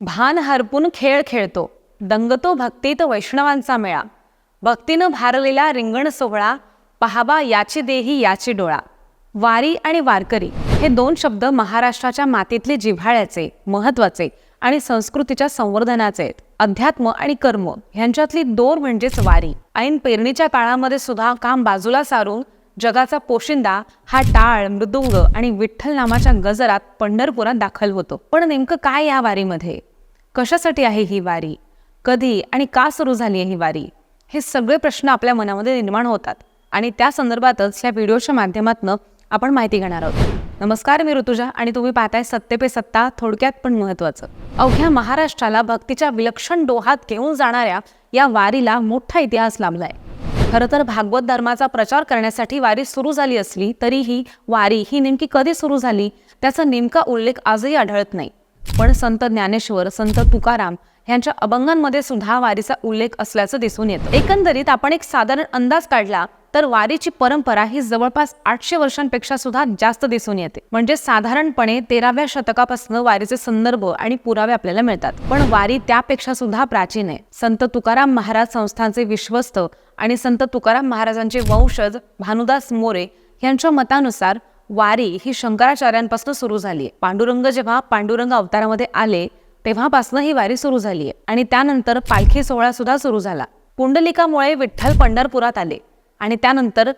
भान हरपून खेळ खेळतो. दंगतो भक्तीत वैष्णवांचा मेळा. भक्तीनं भारलेला रिंगण सोहळा पहावा याची देही याची डोळा. वारी आणि वारकरी हे दोन शब्द महाराष्ट्राच्या मातीतले जिव्हाळ्याचे महत्त्वाचे आणि संस्कृतीच्या संवर्धनाचे आहेत. अध्यात्म आणि कर्म ह्यांच्यातली दोर म्हणजेच वारी. ऐन पेरणीच्या काळामध्ये सुद्धा काम बाजूला सारून जगाचा पोशिंदा हा टाळ मृदुंग आणि विठ्ठल नामाच्या गजरात पंढरपुरात दाखल होतो. पण नेमकं काय या वारीमध्ये? कशासाठी आहे ही वारी? कधी आणि का सुरू झाली आहे ही वारी? हे सगळे प्रश्न आपल्या मनामध्ये निर्माण होतात आणि त्या संदर्भातच या व्हिडिओच्या माध्यमातून आपण माहिती घेणार आहोत. नमस्कार मी ऋतुजा आणि तुम्ही पाहताय सत्य पे सत्ता थोडक्यात पण महत्वाचं अवघ्या महाराष्ट्राला भक्तीच्या विलक्षण डोहात घेऊन जाणाऱ्या या वारीला मोठा इतिहास लाभलाय. खरं तर भागवत धर्माचा प्रचार करण्यासाठी वारी सुरू झाली असली तरीही वारी ही नेमकी कधी सुरू झाली त्याचा नेमका उल्लेख आजही आढळत नाही. पण संत ज्ञानेश्वर संत तुकाराम यांच्या अभंगांमध्ये सुद्धा वारीचा उल्लेख असल्याचं दिसून येतं. एकंदरीत आपण एक साधारण अंदाज काढला तर वारीची परंपरा ही जवळपास आठशे वर्षांपेक्षा सुद्धा जास्त दिसून येते. म्हणजे साधारणपणे तेराव्या शतकापासून वारीचे संदर्भ आणि पुरावे आपल्याला मिळतात. पण वारी त्यापेक्षा सुद्धा प्राचीन आहे. संत तुकाराम महाराज संस्थांचे विश्वस्त आणि संत तुकाराम महाराजांचे वंशज भानुदास मोरे यांच्या मतानुसार वारी ही शंकराचार्यांपासून सुरू झाली पांडुरंग जेव्हा पांडुरंग अवतारामध्ये आले तेव्हापासून ही वारी सुरू झाली आहे आणि त्यानंतर पालखी सोहळा सुद्धा सुरू झाला. पुंडलिकामुळे विठ्ठल पंढरपुरात आले. आणि त्यानंतर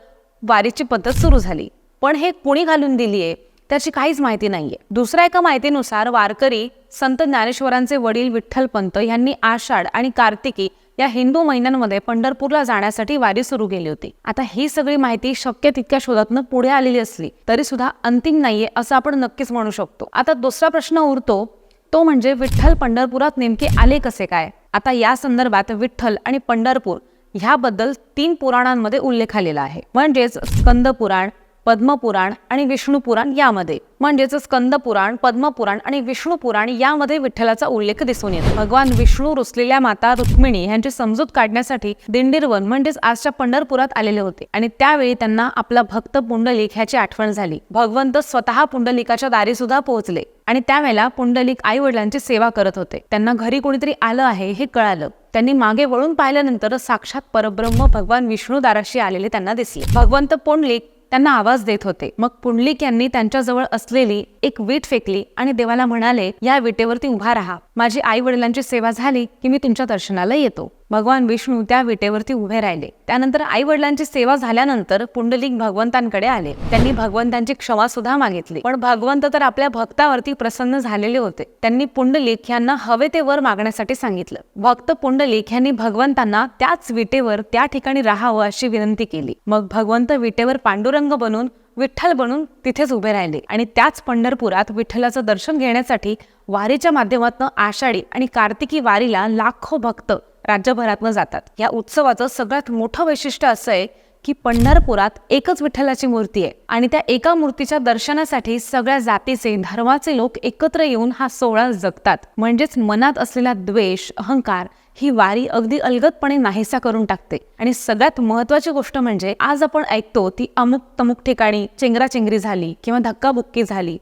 वारीची पद्धत सुरू झाली. पण हे कुणी घालून दिली आहे त्याची काहीच माहिती नाहीये. दुसऱ्या एका माहितीनुसार वारकरी संत ज्ञानेश्वरांचे वडील विठ्ठलपंत यांनी आषाढ आणि कार्तिकी या हिंदू महिन्यांमध्ये पंढरपूरला जाण्यासाठी वारी सुरू केली होती. आता ही सगळी माहिती शक्य तितक्या शोधातनं पुढे आलेली असली तरी सुद्धा अंतिम नाहीये असं आपण नक्कीच म्हणू शकतो. आता दुसरा प्रश्न उरतो तो म्हणजे विठ्ठल पंढरपुरात नेमके आले कसे काय? आता या संदर्भात विठ्ठल आणि पंढरपूर ह्याबद्दल तीन पुराणांमध्ये उल्लेख आलेला आहे. म्हणजेच स्कंद पुराण पद्मपुराण आणि विष्णू पुराण यामध्ये. म्हणजेच स्कंद पुराण पद्मपुराण आणि विष्णू पुराण यामध्ये विठ्ठलाचा उल्लेख दिसून येतो. भगवान विष्णू रुसलेल्या माता रुक्मिणी यांची समजूत काढण्यासाठी दिंडीरवन म्हणजेच आजच्या पंढरपुरात आलेले होते. आणि त्यावेळी त्यांना आपला भक्त पुंडलिक ह्याची आठवण झाली. भगवंत स्वतः पुंडलिकाच्या दारी सुद्धा पोहोचले आणि त्यावेळेला पुंडलिक आई वडिलांची सेवा करत होते. त्यांना घरी कोणीतरी आलं आहे हे कळालं. त्यांनी मागे वळून पाहिल्यानंतर साक्षात परब्रह्म भगवान विष्णू दाराशी आलेले त्यांना दिसले. भगवंत पुंडलिक त्यांना आवाज देत होते. मग पुंडलिक यांनी त्यांच्याजवळ असलेली एक वीट फेकली आणि देवाला म्हणाले या विटेवरती उभा राहा. माझी आई वडिलांची सेवा झाली की मी तुमच्या दर्शनाला येतो. भगवान विष्णू त्या विटेवरती उभे राहिले. त्यानंतर आई वडिलांची सेवा झाल्यानंतर पुंडलिक भगवंतांकडे आले. त्यांनी भगवंतांची क्षमा सुद्धा मागितली. पण भगवंत तर आपल्या भक्तावरती प्रसन्न झालेले होते. त्यांनी पुंडलिक यांना हवे ते वर मागण्यासाठी सांगितलं. भक्त पुंडलिक यांनी भगवंतांना त्याच विटेवर त्या ठिकाणी राहावं अशी विनंती केली. मग भगवंत विटेवर पांडुरंग बनून विठ्ठल बनून तिथेच उभे राहिले आणि त्याच पंढरपुरात विठ्ठलाचं दर्शन घेण्यासाठी वारीच्या माध्यमातून आषाढी आणि कार्तिकी वारीला लाखो भक्त राज्यभरातनं जातात. या उत्सवाचं सगळ्यात मोठं वैशिष्ट्य असं आहे की पंढरपुरात एकच विठ्ठलाची मूर्ती आहे आणि त्या एका मूर्तीच्या दर्शनासाठी सगळ्या जातीचे धर्माचे लोक एकत्र येऊन हा सोहळा जगतात. म्हणजेच मनात असलेला द्वेष अहंकार ही वारी अगदी अलगदपणे नाहीसा करून टाकते. आणि सगळ्यात महत्वाची गोष्ट म्हणजे आज आपण ऐकतो ती अमुक तमुक ठिकाणी चेंगराचेंगरी झाली किंवा धक्काबुक्की झाली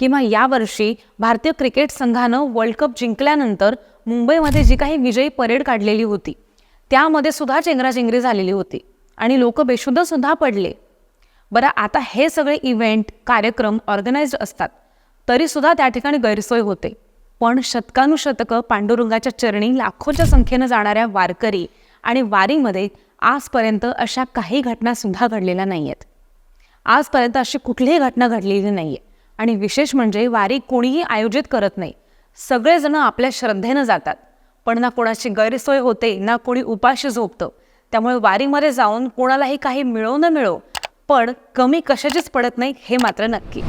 किंवा यावर्षी भारतीय क्रिकेट संघानं वर्ल्ड कप जिंकल्यानंतर मुंबईमध्ये जी काही विजयी परेड काढलेली होती त्यामध्ये सुद्धा चेंगराचेंगरी झालेली होती आणि लोक बेशुद्ध सुद्धा पडले. बरं आता हे सगळे इव्हेंट कार्यक्रम ऑर्गनाइज्ड असतात तरी सुद्धा त्या ठिकाणी गैरसोय होते. पण शतकानुशतकं पांडुरंगाच्या चरणी लाखोच्या संख्येनं जाणाऱ्या वारकरी आणि वारीमध्ये आजपर्यंत अशा काही घटना सुद्धा घडलेल्या नाही आहेत आजपर्यंत अशी कुठलीही घटना घडलेली नाही आहे आणि विशेष म्हणजे वारी कोणीही आयोजित करत नाही. सगळेजण आपल्या श्रद्धेनं जातात. पण ना कोणाची गैरसोय होते ना कोणी उपाशी झोपतं. त्यामुळे वारीमध्ये जाऊन कोणालाही काही मिळो न मिळो पण कमी कशाचीच पडत नाही हे मात्र नक्की.